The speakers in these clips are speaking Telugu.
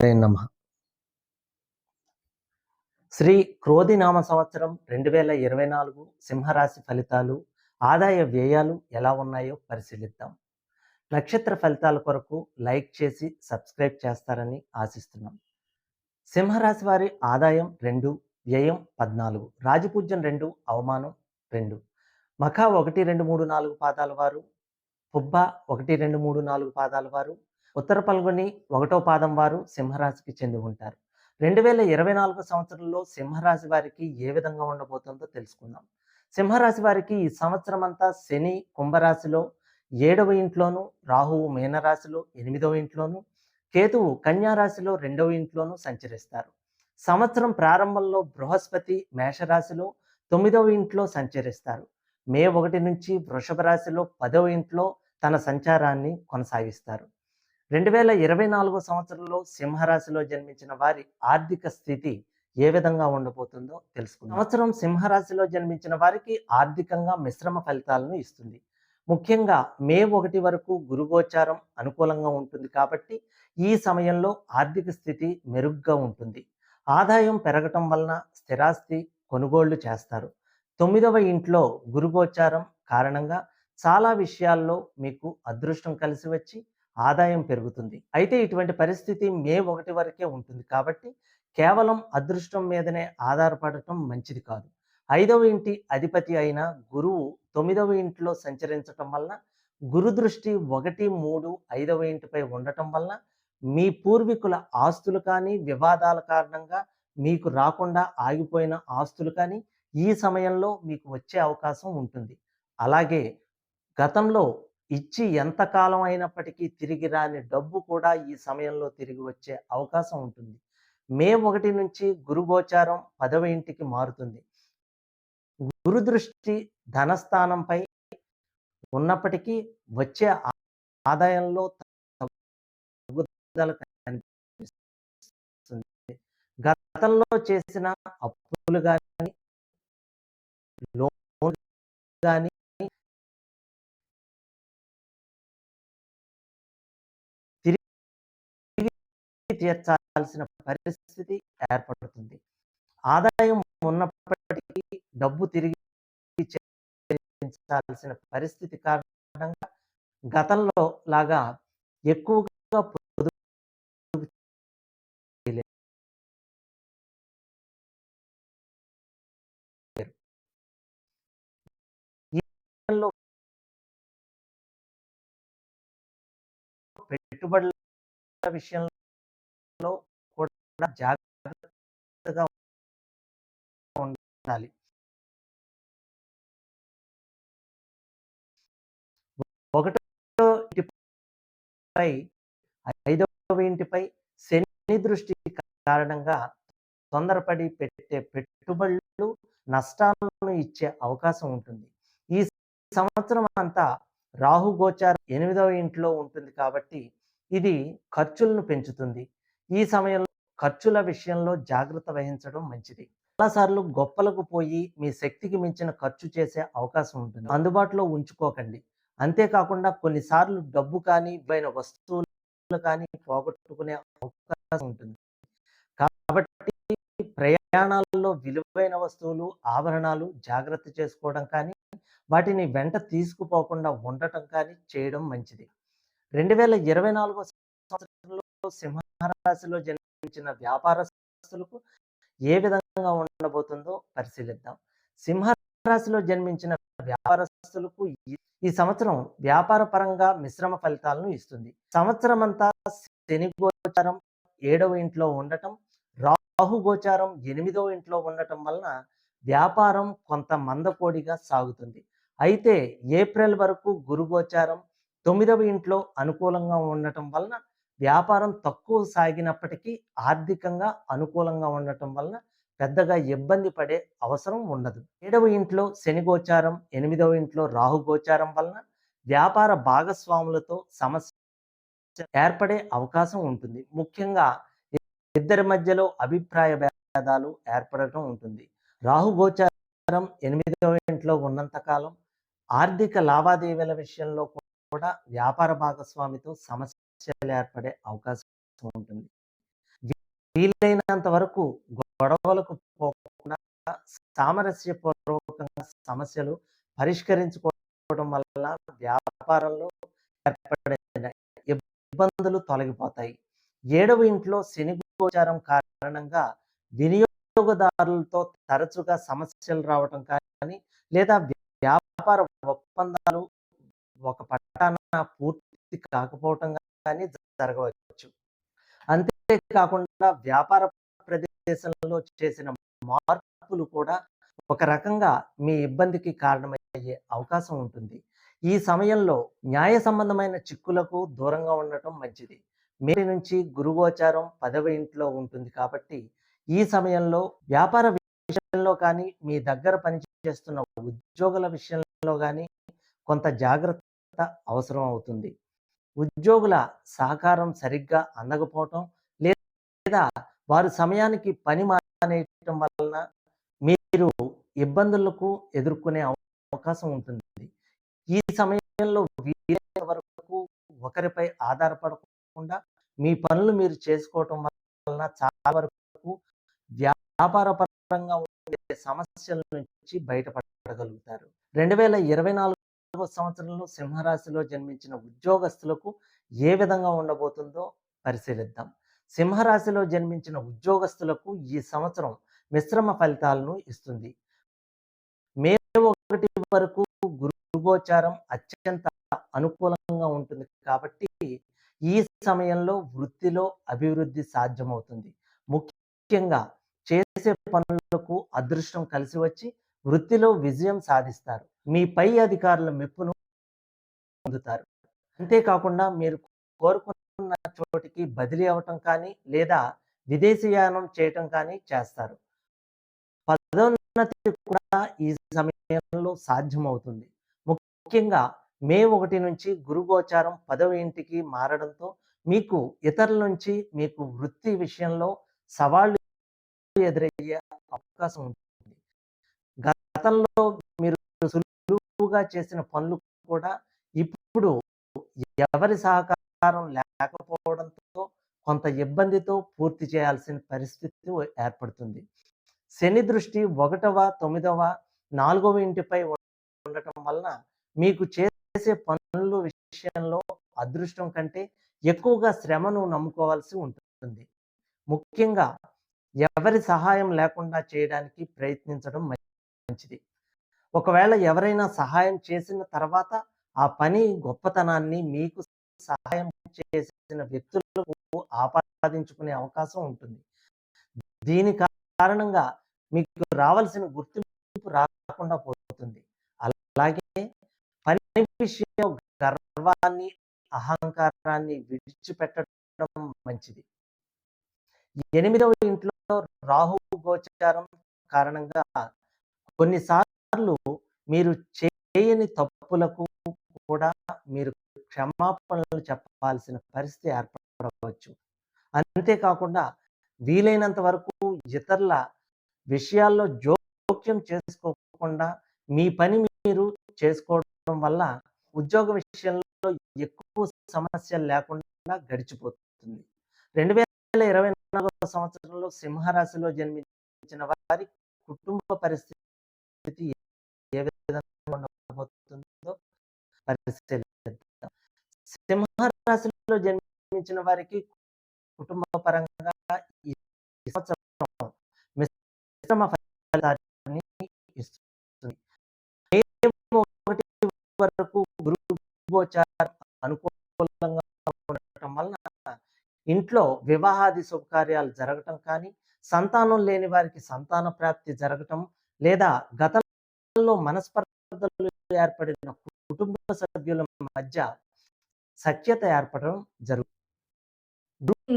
నమ. శ్రీ క్రోధినామ సంవత్సరం రెండు వేల ఇరవై నాలుగు సింహరాశి ఫలితాలు ఆదాయ వ్యయాలు ఎలా ఉన్నాయో పరిశీలిద్దాం. నక్షత్ర ఫలితాల కొరకు లైక్ చేసి సబ్స్క్రైబ్ చేస్తారని ఆశిస్తున్నాం. సింహరాశి వారి ఆదాయం రెండు వ్యయం పద్నాలుగు రాజపూజ్యం రెండు అవమానం రెండు. మఖ ఒకటి రెండు మూడు నాలుగు పాదాల వారు పుబ్బ ఒకటి రెండు మూడు నాలుగు పాదాల వారు ఉత్తర పల్గొని ఒకటో పాదం వారు సింహరాశికి చెంది ఉంటారు. రెండు వేల ఇరవై నాలుగు సంవత్సరంలో సింహరాశి వారికి ఏ విధంగా ఉండబోతుందో తెలుసుకుందాం. సింహరాశి వారికి ఈ సంవత్సరం అంతా శని కుంభరాశిలో ఏడవ ఇంట్లోను రాహువు మీనరాశిలో ఎనిమిదవ ఇంట్లోను కేతువు కన్యారాశిలో రెండవ ఇంట్లోనూ సంచరిస్తారు. సంవత్సరం ప్రారంభంలో బృహస్పతి మేషరాశిలో తొమ్మిదవ ఇంట్లో సంచరిస్తారు. మే ఒకటి నుంచి వృషభ రాశిలో పదవ ఇంట్లో తన సంచారాన్ని కొనసాగిస్తారు. రెండు వేల ఇరవై నాలుగో సంవత్సరంలో సింహరాశిలో జన్మించిన వారి ఆర్థిక స్థితి ఏ విధంగా ఉండబోతుందో తెలుసుకుందాం. సంవత్సరం సింహరాశిలో జన్మించిన వారికి ఆర్థికంగా మిశ్రమ ఫలితాలను ఇస్తుంది. ముఖ్యంగా మే ఒకటి వరకు గురుగోచారం అనుకూలంగా ఉంటుంది కాబట్టి ఈ సమయంలో ఆర్థిక స్థితి మెరుగ్గా ఉంటుంది. ఆదాయం పెరగటం వలన స్థిరాస్తి కొనుగోళ్ళు చేస్తారు. తొమ్మిదవ ఇంట్లో గురుగోచారం కారణంగా చాలా విషయాల్లో మీకు అదృష్టం కలిసి వచ్చి ఆదాయం పెరుగుతుంది. అయితే ఇటువంటి పరిస్థితి మే ఒకటి వరకే ఉంటుంది కాబట్టి కేవలం అదృష్టం మీదనే ఆధారపడటం మంచిది కాదు. ఐదవ ఇంటి అధిపతి అయిన గురువు తొమ్మిదవ ఇంటిలో సంచరించటం వలన గురు దృష్టి ఒకటి మూడు ఐదవ ఇంటిపై ఉండటం వలన మీ పూర్వీకుల ఆస్తులు కానీ వివాదాల కారణంగా మీకు రాకుండా ఆగిపోయిన ఆస్తులు కానీ ఈ సమయంలో మీకు వచ్చే అవకాశం ఉంటుంది. అలాగే గతంలో ఇచ్చి ఎంతకాలం అయినప్పటికీ తిరిగి రాని డబ్బు కూడా ఈ సమయంలో తిరిగి వచ్చే అవకాశం ఉంటుంది. మే ఒకటి నుంచి గురుగోచారం పదవ ఇంటికి మారుతుంది. గురుదృష్టి ధనస్థానంపై ఉన్నప్పటికీ వచ్చే ఆదాయంలో తగ్గుదల కనిపిస్తుంది. గతంలో చేసిన అప్పులు కానీ లోన్ కానీ తీర్చాల్సిన పరిస్థితి ఏర్పడుతుంది. ఆదాయం ఉన్నప్పటికీ డబ్బు తిరిగి చెల్లించాల్సిన పరిస్థితి కారణంగా గతంలో లాగా ఎక్కువగా పొదుపు పెట్టుబడుల విషయంలో జాగ్రత్తగా ఉండాలి. ఒకటో ఇంటిపై ఐదవ ఇంటిపై శని దృష్టి కారణంగా తొందరపడి పెట్టే పెట్టుబడులు నష్టాలను ఇచ్చే అవకాశం ఉంటుంది. ఈ సంవత్సరం అంతా రాహు గోచారం ఎనిమిదవ ఇంట్లో ఉంటుంది కాబట్టి ఇది ఖర్చులను పెంచుతుంది. ఈ సమయంలో ఖర్చుల విషయంలో జాగ్రత్త వహించడం మంచిది. చాలాసార్లు గొప్పలకు పోయి మీ శక్తికి మించిన ఖర్చు చేసే అవకాశం ఉంటుంది. అందుబాటులో ఉంచుకోకండి. అంతేకాకుండా కొన్నిసార్లు డబ్బు కానీ పైన వస్తువులు కానీ పోగొట్టుకునే అవకాశం ఉంటుంది. కాబట్టి ప్రయాణాల్లో విలువైన వస్తువులు ఆభరణాలు జాగ్రత్త చేసుకోవడం కానీ వాటిని వెంట తీసుకుపోకుండా ఉండటం కానీ చేయడం మంచిది. రెండు వేల ఇరవై నాలుగో సంవత్సరంలో సింహరాశిలో జన్మించిన వ్యాపారస్తులకు ఏ విధంగా ఉండబోతుందో పరిశీలిద్దాం. సింహరాశిలో జన్మించిన వ్యాపారస్తులకు ఈ- ఈ సంవత్సరం వ్యాపార పరంగా మిశ్రమ ఫలితాలను ఇస్తుంది. సంవత్సరం అంతా శని గోచారం ఏడవ ఇంట్లో ఉండటం రాహు గోచారం ఎనిమిదవ ఇంట్లో ఉండటం వలన వ్యాపారం కొంత మందకోడిగా సాగుతుంది. అయితే ఏప్రిల్ వరకు గురు గోచారం తొమ్మిదవ ఇంట్లో అనుకూలంగా ఉండటం వలన వ్యాపారం తక్కువ సాగినప్పటికీ ఆర్థికంగా అనుకూలంగా ఉండటం వలన పెద్దగా ఇబ్బంది పడే అవసరం ఉండదు. ఏడవ ఇంట్లో శని గోచారం ఎనిమిదవ ఇంట్లో రాహు గోచారం వలన వ్యాపార భాగస్వాములతో సమస్య ఏర్పడే అవకాశం ఉంటుంది. ముఖ్యంగా ఇద్దరి మధ్యలో అభిప్రాయ భేదాలు ఏర్పడటం ఉంటుంది. రాహు గోచారం ఎనిమిదవ ఇంట్లో ఉన్నంత కాలం ఆర్థిక లావాదేవీల విషయంలో కూడా వ్యాపార భాగస్వామితో సమస్య సమస్యలు ఏర్పడే అవకాశం ఉంటుంది. వీలైనంత వరకు గొడవలకు పోకుండా సామరస్యపూర్వకంగా సమస్యలు పరిష్కరించుకోవడం వల్ల వ్యాపారంలో ఏర్పడే ఇబ్బందులు తొలగిపోతాయి. ఏడవ ఇంట్లో శని గోచారం కారణంగా వినియోగదారులతో తరచుగా సమస్యలు రావటం కానీ లేదా వ్యాపార ఒప్పందాలు ఒక పట్టాన పూర్తి కాకపోవటం కానీ జరగవచ్చు. అంతేకాకుండా వ్యాపార ప్రదేశంలో చేసిన మార్పులు కూడా ఒక రకంగా మీ ఇబ్బందికి కారణమయ్యే అవకాశం ఉంటుంది. ఈ సమయంలో న్యాయ సంబంధమైన చిక్కులకు దూరంగా ఉండటం మంచిది. మేరి నుంచి గురుగోచారం పదవ ఇంట్లో ఉంటుంది కాబట్టి ఈ సమయంలో వ్యాపార విషయంలో కానీ మీ దగ్గర పనిచేస్తున్న ఉద్యోగుల విషయంలో కానీ కొంత జాగ్రత్త అవసరం అవుతుంది. ఉద్యోగుల సహకారం సరిగ్గా అందకపోవటం లేదా వారు సమయానికి పని మానేయటం వలన మీరు ఇబ్బందులకు ఎదుర్కొనే అవకాశం ఉంటుంది. ఈ సమయంలో వీలైన వరకు ఒకరిపై ఆధారపడకుండా మీ పనులు మీరు చేసుకోవటం వలన చాలా వరకు వ్యాపార పరంగా ఉండే సమస్యల నుంచి బయటపడగలుగుతారు. రెండు వేల ఇరవై నాలుగు సంవత్సరంలో సింహరాశిలో జన్మించిన ఉద్యోగస్తులకు ఏ విధంగా ఉండబోతుందో పరిశీలిద్దాం. సింహరాశిలో జన్మించిన ఉద్యోగస్తులకు ఈ సంవత్సరం మిశ్రమ ఫలితాలను ఇస్తుంది. మే ఒకటి వరకు గురుగోచారం అత్యంత అనుకూలంగా ఉంటుంది కాబట్టి ఈ సమయంలో వృత్తిలో అభివృద్ధి సాధ్యమవుతుంది. ముఖ్యంగా చేసే పనులకు అదృష్టం కలిసి వచ్చి వృత్తిలో విజయం సాధిస్తారు. మీ పై అధికారుల మెప్పును పొందుతారు. అంతేకాకుండా మీరు కోరుకున్న చోటికి బదిలీ అవటం కానీ లేదా విదేశీయానం చేయటం కానీ చేస్తారు. పదోన్నతి కూడా ఈ సమయంలో సాధ్యమవుతుంది. ముఖ్యంగా మే ఒకటి నుంచి గురుగోచారం పదవ ఇంటికి మారడంతో మీకు ఇతరుల నుంచి మీకు వృత్తి విషయంలో సవాళ్ళు ఎదురయ్యే అవకాశం ఉంటుంది. గతంలో మీరు ఎక్కువగా చేసిన పనులు కూడా ఇప్పుడు ఎవరి సహకారం లేకపోవడంతో కొంత ఇబ్బందితో పూర్తి చేయాల్సిన పరిస్థితి ఏర్పడుతుంది. శని దృష్టి ఒకటవ తొమ్మిదవ నాలుగవ ఇంటిపై ఉండటం వలన మీకు చేసే పనుల విషయంలో అదృష్టం కంటే ఎక్కువగా శ్రమను నమ్ముకోవాల్సి ఉంటుంది. ముఖ్యంగా ఎవరి సహాయం లేకుండా చేయడానికి ప్రయత్నించడం మంచిది. ఒకవేళ ఎవరైనా సహాయం చేసిన తర్వాత ఆ పని గొప్పతనాన్ని మీకు సహాయం చేసిన వ్యక్తులకు ఆపాదించుకునే అవకాశం ఉంటుంది. దీని కారణంగా మీకు రావాల్సిన గుర్తింపు రాకుండా పోతుంది. అలాగే పని విషయం గర్వాన్ని అహంకారాన్ని విడిచిపెట్టడం మంచిది. ఎనిమిదవ ఇంట్లో రాహు గోచారం కారణంగా కొన్నిసార్లు మీరు చేయని తప్పులకు కూడా మీరు క్షమాపణలు చెప్పాల్సిన పరిస్థితి ఏర్పడవచ్చు. అంతేకాకుండా వీలైనంత వరకు ఇతరుల విషయాల్లో జోక్యం చేసుకోకుండా మీ పని మీరు చేసుకోవడం వల్ల ఉద్యోగ విషయంలో ఎక్కువ సమస్యలు లేకుండా గడిచిపోతుంది. రెండు వేల ఇరవై నాలుగవ సంవత్సరంలో సింహరాశిలో జన్మించిన వారి కుటుంబ పరిస్థితి ఏ విధంగా ఉండబోతుందో పరిశీలిద్దాం. సింహరాశిలో జన్మించిన వారికి కుటుంబ పరంగా ఈ సంవత్సరం మిశ్రమ ఫలితాన్ని ఇస్తుంది. మే ఒకటి వరకు గురు గోచారం అనుకూలంగా ఉండటం వలన ఇంట్లో వివాహాది శుభకార్యాలు జరగటం కానీ సంతానం లేని వారికి సంతాన ప్రాప్తి జరగటం లేదా గత గతంలో మనస్పర్ధలు ఏర్పడిన కుటుంబ సభ్యుల మధ్య సఖ్యత ఏర్పడడం జరుగుతుంది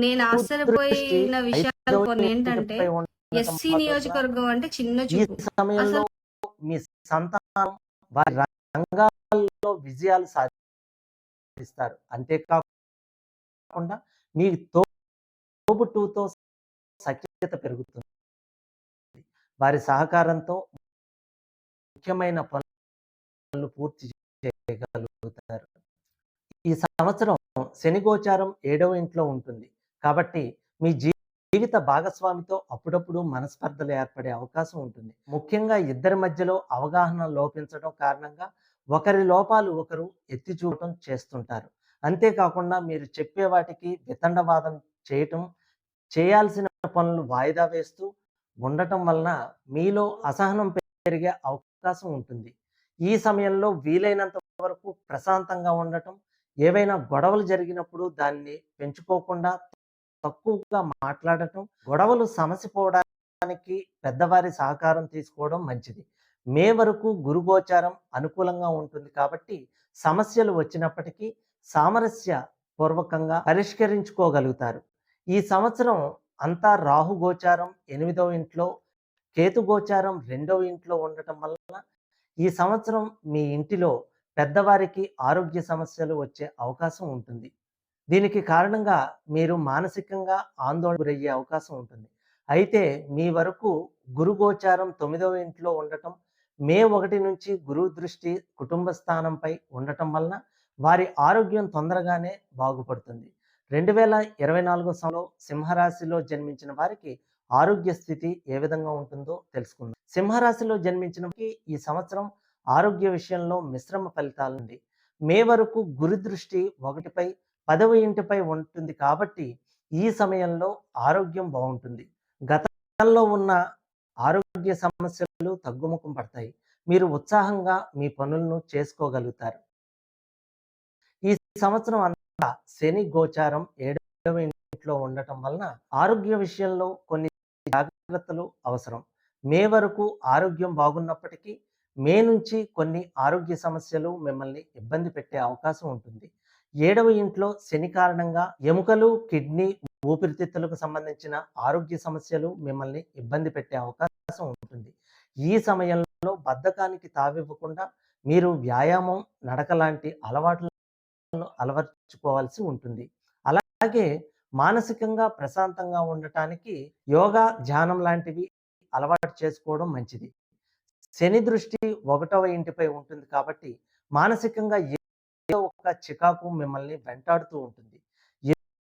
నేను ఆశ్చర్యపోయిన విషయాలు కొన్ని ఏంటంటే ఎస్సీ నియోజకవర్గం అంటే చిన్న చూపు. సమయంలో మీ సంతానం వారి రంగాల్లో విజయాలు సాధిస్తారు. అంతేకాకుండా మీ తోబుట్టుతో సఖ్యత పెరుగుతుంది. వారి సహకారంతో ముఖ్యమైన పనులు పూర్తి చేయగలుగుతారు. ఈ సంవత్సరం శని గోచారం ఏడవ ఇంట్లో ఉంటుంది. కాబట్టి మీ జీవిత భాగస్వామితో అప్పుడప్పుడు మనస్పర్ధలు ఏర్పడే అవకాశం ఉంటుంది. ముఖ్యంగా ఇద్దరి మధ్యలో అవగాహన లోపించడం కారణంగా ఒకరి లోపాలు ఒకరు ఎత్తి చూడటం చేస్తుంటారు. అంతేకాకుండా మీరు చెప్పే వాటికి వితండవాదం చేయటం చేయాల్సిన పనులు వాయిదా వేస్తూ ఉండటం వలన మీలో అసహనం పెరిగే అవకాశం అవకాశం ఉంటుంది. ఈ సమయంలో వీలైనంత వరకు ప్రశాంతంగా ఉండటం ఏవైనా గొడవలు జరిగినప్పుడు దాన్ని పెంచుకోకుండా తక్కువగా మాట్లాడటం గొడవలు సమసిపోవడానికి పెద్దవారి సహకారం తీసుకోవడం మంచిది. మే వరకు గురుగోచారం అనుకూలంగా ఉంటుంది కాబట్టి సమస్యలు వచ్చినప్పటికీ సామరస్య పూర్వకంగా పరిష్కరించుకోగలుగుతారు. ఈ సంవత్సరం అంతా రాహు గోచారం ఎనిమిదవ ఇంట్లో కేతు గోచారం రెండవ ఇంట్లో ఉండటం వలన ఈ సంవత్సరం మీ ఇంటిలో పెద్దవారికి ఆరోగ్య సమస్యలు వచ్చే అవకాశం ఉంటుంది. దీనికి కారణంగా మీరు మానసికంగా ఆందోళన గురయ్యే అవకాశం ఉంటుంది. అయితే మీ వరకు గురు గోచారం తొమ్మిదవ ఇంట్లో ఉండటం మే ఒకటి నుంచి గురువు దృష్టి కుటుంబ స్థానంపై ఉండటం వలన వారి ఆరోగ్యం తొందరగానే బాగుపడుతుంది. రెండు వేల ఇరవై నాలుగో సంవత్సరంలో సింహరాశిలో జన్మించిన వారికి ఆరోగ్య స్థితి ఏ విధంగా ఉంటుందో తెలుసుకుందాం. సింహరాశిలో జన్మించిన ఈ సంవత్సరం ఆరోగ్య విషయంలో మిశ్రమ ఫలితాలుంది మే వరకు గురు దృష్టి ఒకటిపై పదవ ఇంటిపై ఉంటుంది కాబట్టి ఈ సమయంలో ఆరోగ్యం బాగుంటుంది. గతంలో ఉన్న ఆరోగ్య సమస్యలు తగ్గుముఖం పడతాయి. మీరు ఉత్సాహంగా మీ పనులను చేసుకోగలుగుతారు. ఈ సంవత్సరం అంతా శని గోచారం ఏడవ ఇంట్లో ఉండటం వలన ఆరోగ్య విషయంలో కొన్ని జాగ్రత్తలు అవసరం. మే వరకు ఆరోగ్యం బాగున్నప్పటికీ మే నుంచి కొన్ని ఆరోగ్య సమస్యలు మిమ్మల్ని ఇబ్బంది పెట్టే అవకాశం ఉంటుంది. ఏడవ ఇంట్లో శని కారణంగా ఎముకలు కిడ్నీ ఊపిరితిత్తులకు సంబంధించిన ఆరోగ్య సమస్యలు మిమ్మల్ని ఇబ్బంది పెట్టే అవకాశం ఉంటుంది. ఈ సమయంలో బద్ధకానికి తావివ్వకుండా మీరు వ్యాయామం నడక లాంటి అలవాట్లను అలవర్చుకోవాల్సి ఉంటుంది. అలాగే మానసికంగా ప్రశాంతంగా ఉండటానికి యోగా ధ్యానం లాంటివి అలవాటు చేసుకోవడం మంచిది. శని దృష్టి ఒకటవ ఇంటిపై ఉంటుంది కాబట్టి మానసికంగా ఏదో ఒక చికాకు మిమ్మల్ని వెంటాడుతూ ఉంటుంది.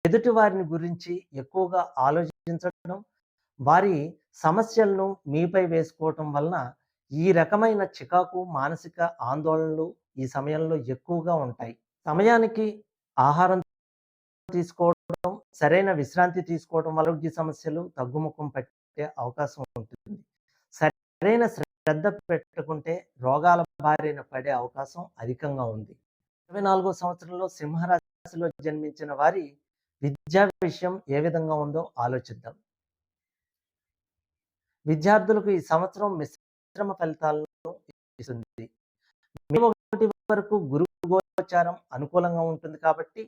ఎదుటి వారిని గురించి ఎక్కువగా ఆలోచించడం వారి సమస్యలను మీపై వేసుకోవటం వలన ఈ రకమైన చికాకు మానసిక ఆందోళనలు ఈ సమయంలో ఎక్కువగా ఉంటాయి. సమయానికి ఆహారం తీసుకోవడం సరైన విశ్రాంతి తీసుకోవడం వల్ల ఆరోగ్య సమస్యలు తగ్గుముఖం పట్టే అవకాశం ఉంటుంది. సరైన శ్రద్ధ పెట్టుకుంటే రోగాల బారిన పడే అవకాశం అధికంగా ఉంది. ఇరవై నాలుగో సంవత్సరంలో సింహరాశిలో జన్మించిన వారి విద్యా విషయం ఏ విధంగా ఉందో ఆలోచిద్దాం. విద్యార్థులకు ఈ సంవత్సరం మిశ్రమ ఫలితాలను ఇస్తుంది. మే ఒకటి వరకు గురు గోచారం అనుకూలంగా ఉంటుంది కాబట్టి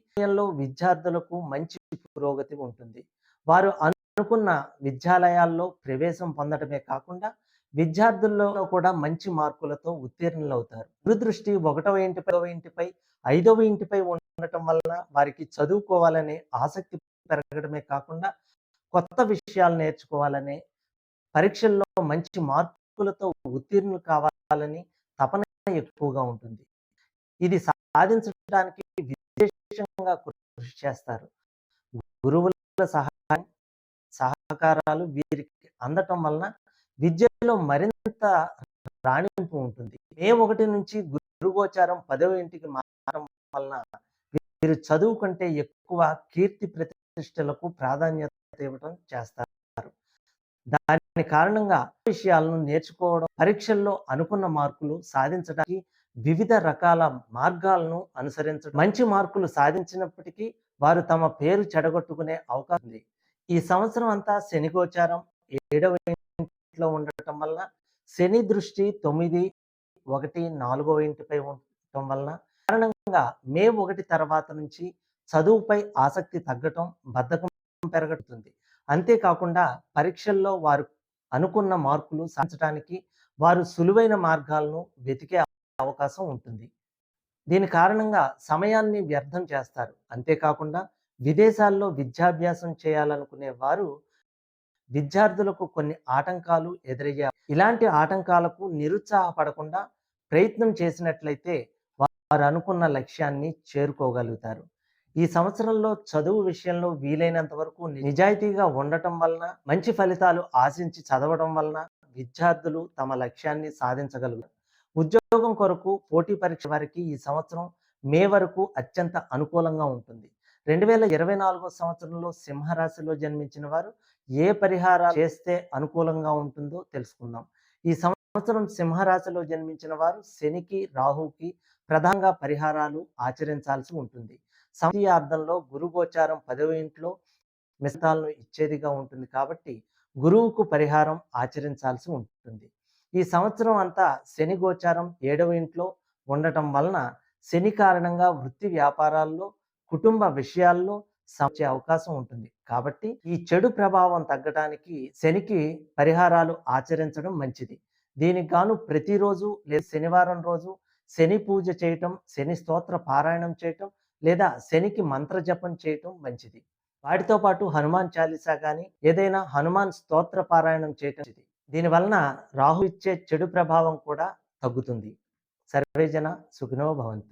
విద్యార్థులకు మంచి పురోగతి ఉంటుంది వారు అనుకున్న విద్యాలయాల్లో ప్రవేశం పొందడమే కాకుండా విద్యార్థుల్లో కూడా మంచి మార్కులతో ఉత్తీర్ణులు అవుతారు గురుదృష్టి ఒకటవ ఇంటిపై ఇంటిపై ఐదవ ఇంటిపై ఉండటం వలన వారికి చదువుకోవాలనే ఆసక్తి పెరగడమే కాకుండా కొత్త విషయాలు నేర్చుకోవాలనే పరీక్షల్లో మంచి మార్కులతో ఉత్తీర్ణులు కావాలని తపన ఎక్కువగా ఉంటుంది. ఇది సాధించడానికి విశేషంగా కృషి చేస్తారు. గురువుల సహాయం సహకారాలు వీరికి అందటం వలన విద్యలో మరింత రాణింపు ఉంటుంది. మే ఒకటి నుంచి గురుగోచారం పదవ ఇంటికి మారడం వలన వీరు చదువు కంటే ఎక్కువ కీర్తి ప్రతిష్టలకు ప్రాధాన్యత ఇవ్వడం చేస్తారు. దాని కారణంగా విషయాలను నేర్చుకోవడం పరీక్షల్లో అనుకున్న మార్కులు సాధించడానికి వివిధ రకాల మార్గాలను అనుసరించడం మంచి మార్కులు సాధించినప్పటికీ వారు తమ పేరు చెడగొట్టుకునే అవకాశం ఉంది. ఈ సంవత్సరం అంతా శని గోచారం. ఏడవ ఇంట్లో ఉండటం వలన శని దృష్టి తొమ్మిది ఒకటి నాలుగవ ఇంటిపై ఉండటం వలన కారణంగా మే ఒకటి తర్వాత నుంచి చదువుపై ఆసక్తి తగ్గటం బద్ధకం పెరగడుతుంది అంతేకాకుండా పరీక్షల్లో వారు అనుకున్న మార్కులు సాధించడానికి వారు సులువైన మార్గాలను వెతికే అవకాశం ఉంటుంది. దీని కారణంగా సమయాన్ని వ్యర్థం చేస్తారు. అంతేకాకుండా విదేశాల్లో విద్యాభ్యాసం చేయాలనుకునే వారు విద్యార్థులకు కొన్ని ఆటంకాలు ఎదురయ్యే ఇలాంటి ఆటంకాలకు నిరుత్సాహపడకుండా ప్రయత్నం చేసినట్లయితే వారు అనుకున్న లక్ష్యాన్ని చేరుకోగలుగుతారు. ఈ సంవత్సరంలో చదువు విషయంలో వీలైనంత వరకు నిజాయితీగా ఉండటం వలన మంచి ఫలితాలు ఆశించి చదవడం వలన విద్యార్థులు తమ లక్ష్యాన్ని సాధించగలుగుతారు. ఉద్యోగం కొరకు పోటీ పరీక్ష వారికి ఈ సంవత్సరం మే వరకు అత్యంత అనుకూలంగా ఉంటుంది. రెండు వేల ఇరవై నాలుగో సంవత్సరంలో సింహరాశిలో జన్మించిన వారు ఏ పరిహారాలు చేస్తే అనుకూలంగా ఉంటుందో తెలుసుకుందాం. ఈ సంవత్సరం సింహరాశిలో జన్మించిన వారు శనికి రాహుకి ప్రధానంగా పరిహారాలు ఆచరించాల్సి ఉంటుంది. సమయార్థంలో గురు గోచారం పదవ ఇంట్లో మిస్తాలను ఇచ్చేదిగా ఉంటుంది కాబట్టి గురువుకు పరిహారం ఆచరించాల్సి ఉంటుంది. ఈ సంవత్సరం అంతా శని గోచారం ఏడవ ఇంట్లో ఉండటం వలన శని కారణంగా వృత్తి వ్యాపారాల్లో కుటుంబ విషయాల్లో సమచే అవకాశం ఉంటుంది. కాబట్టి ఈ చెడు ప్రభావం తగ్గడానికి శనికి పరిహారాలు ఆచరించడం మంచిది. దీనికి గాను ప్రతిరోజు లేదా శనివారం రోజు శని పూజ చేయటం శని స్తోత్ర పారాయణం చేయటం లేదా శనికి మంత్ర జపం చేయటం మంచిది. వాటితో పాటు హనుమాన్ చాలీసా కానీ ఏదైనా హనుమాన్ స్తోత్ర పారాయణం చేయటం దీనివలన దీని వలన రాహు ఇచ్చే చెడు ప్రభావం కూడా తగ్గుతుంది. సర్వేజన సుఖినో భవంతు.